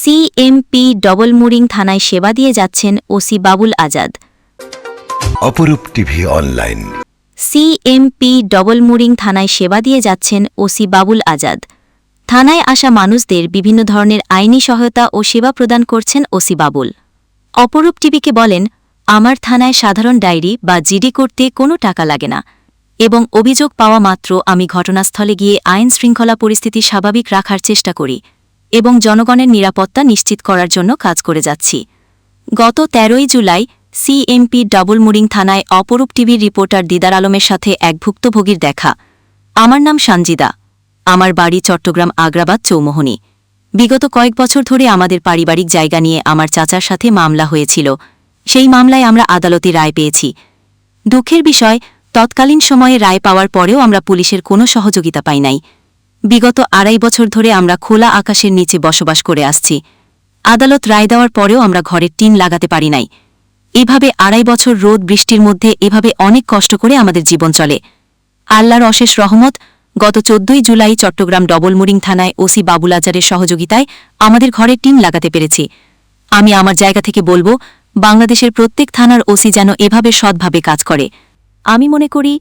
CMP Doublemooring থানায় সেবা দিয়ে যাচ্ছেন OC Babul Azad. Aparup TV online. CMP Doublemooring থানায় সেবা দিয়ে যাচ্ছেন ওসি বাবুল আজাদ। থানায় আসা মানুষদের বিভিন্ন ধরনের আইনি সহায়তা ও সেবা প্রদান করছেন ওসি বাবুল। অপরূপ টিভিকে বলেন আমার থানায় সাধারণ ডায়েরি বা জিডি করতে কোনো টাকা লাগে না এবং অভিযোগ পাওয়া মাত্র আমি ঘটনাস্থলে গিয়ে আইন শৃঙ্খলা পরিস্থিতি স্বাভাবিক রাখার চেষ্টা করি। এবং জনগণের নিরাপত্তা নিশ্চিত করার জন্য কাজ করে যাচ্ছি। গত তেরোই জুলাই, সিএমপি ডাবলমুরিং থানায় অপরূপ টিভির রিপোর্টার দিদার আলমের সাথে এক ভুক্তভোগীর দেখা। আমার নাম সানজিদা। আমার বাড়ি চট্টগ্রাম আগ্রাবাদ চৌমোহনী। বিগত কয়েক বছর ধরে আমাদের পারিবারিক জায়গা নিয়ে আমার চাচার সাথে মামলা হয়েছিল। সেই মামলায় আমরা আদালতে রায় পেয়েছি। দুঃখের বিষয়, তৎকালীন সময়ে রায় পাওয়ার পরেও আমরা পুলিশের কোনো সহযোগিতা পাই নাই। বিগত আড়াই বছর ধরে আমরা খোলা আকাশের নিচে বসবাস করে আসছি। আদালত রায় দেওয়ার পরেও আমরা ঘরের টিন লাগাতে পারি নাই। এভাবে আড়াই বছর রোদ বৃষ্টির মধ্যে এভাবে অনেক কষ্ট করে আমাদের জীবন চলে। আল্লাহর অশেষ রহমত, গত চোদ্দই জুলাই চট্টগ্রাম ডবলমুরিং থানায় ওসি বাবুল আজারের সহযোগিতায় আমাদের ঘরে টিন লাগাতে পেরেছি। আমি আমার জায়গা থেকে বলব, বাংলাদেশের প্রত্যেক থানার ওসি যেন এভাবে সৎভাবে কাজ করে। আমি মনে করি